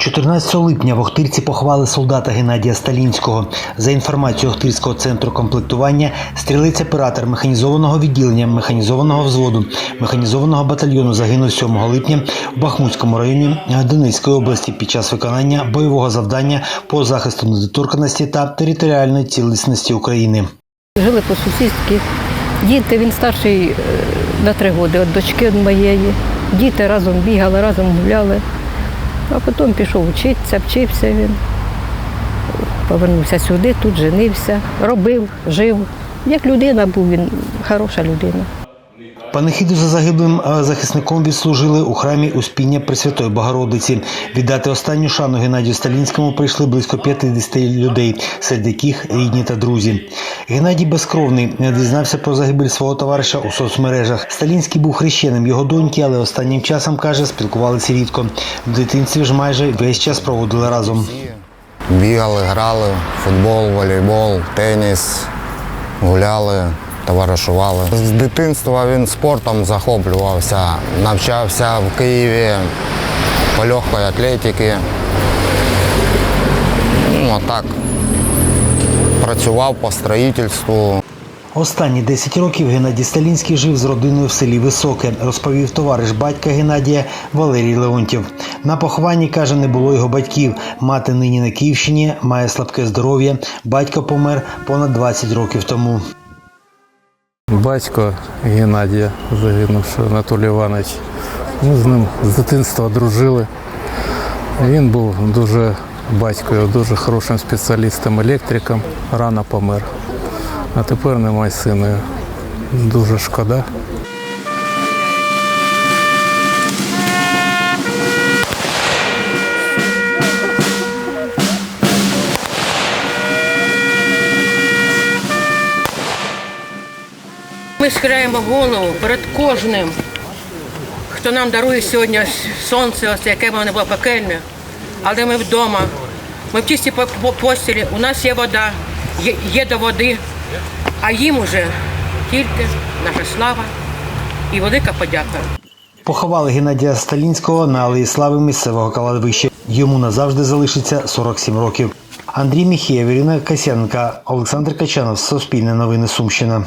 14 липня в Охтирці поховали солдата Геннадія Сталінського. За інформацією Охтирського центру комплектування, стрілець-оператор механізованого відділення механізованого взводу механізованого батальйону загинув 7 липня в Бахмутському районі Донецької області під час виконання бойового завдання по захисту недоторканості та територіальної цілісності України. Жили по сусідськи. Діти, він старший е, на три роки від дочки моєї. Діти разом бігали, разом гуляли. А потім пішов вчитися, вчився він. Повернувся сюди, тут женився, робив, жив. Як людина був він, хороша людина. Панихиду за загиблим е, захисником відслужили у храмі Успіння Пресвятої Богородиці. Віддати останню шану Геннадію Сталінському прийшли близько 50 людей, серед яких рідні та друзі. Геннадій безкровний дізнався про загибель свого товариша у соцмережах. Сталінський був хрещеним його доньки, але останнім часом каже, спілкувалися рідко. В дитинстві ж майже весь час проводили разом. Бігали, грали, футбол, волейбол, теніс, гуляли, товаришували. З дитинства він спортом захоплювався, навчався в Києві по легкої атлетики. Ну, так, працював по строїтельству. Останні 10 років Геннадій Сталінський жив з родиною в селі Високе, розповів товариш батька Геннадія Валерій Леонтів. На похованні каже, не було його батьків. Мати нині на Київщині має слабке здоров'я. Батько помер понад 20 років тому. Батько Геннадія, загинувши Анатолій Іванович. Ми з ним з дитинства дружили. Він був дуже батькою, дуже хорошим спеціалістом, електриком, рано помер. А тепер немає сина. Дуже шкода. Схиляємо голову перед кожним, хто нам дарує сьогодні сонце, ось яке воно було пекельне. Але ми вдома, ми в по- постілі, у нас є вода, є, є до води, а їм уже тільки наша слава і велика подяка. Поховали Геннадія Сталінського на Алеї Слави місцевого кладовища. Йому назавжди залишиться 47 років. Андрій Міхєєв, Ірина Касяненка, Олександр Качанов, Суспільне новини Сумщина.